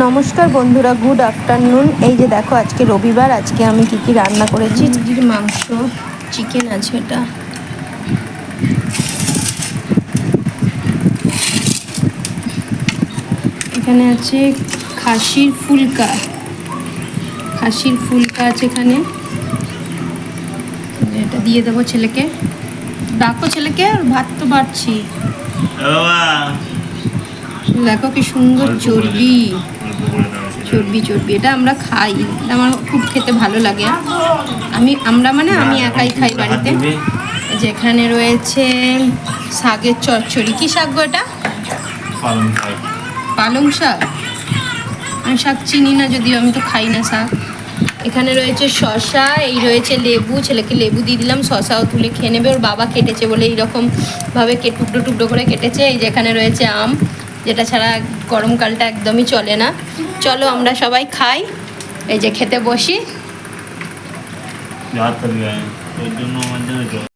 নমস্কার বন্ধুরা good afternoon এই যে দেখো আজকে রবিবার আজকে আমি কি কি রান্না করেছি? মুরগির মাংস চিকেন আছে এটা। এখানে আছে খাসির ফুলকা। খাসির ফুলকা আছে এখানে। এটা দিয়ে দেবো ছেলেকে। ডাকো ছেলেকে আর ভাত তো বাড়ছি। দেখো কি সুন্দর চর্বি। চর্বি চর্বি। এটা আমরা খাই। এটা আমার খুব খেতে ভালো লাগে। আমি আমরা মানে আমি একাই খাই বাড়িতে। যেখানে রয়েছে শাকের চচ্চড়ি। কী শাক গো এটা? পালং শাক। আমি শাক চিনি না যদিও আমি তো খাই না শাক। এখানে রয়েছে শশা এই রয়েছে লেবু। ছেলেকে লেবু দিয়ে দিলাম শশাও তুলে খেয়ে নেবে। ওর বাবা কেটেছে বলে এইরকমভাবে কে টুকরো টুকরো করে কেটেছে। এই যেখানে রয়েছে আম। যেটা ছাড়া গরমকালটা একদমই চলে না। চলো আমরা সবাই খাই এই যে খেতে বসি।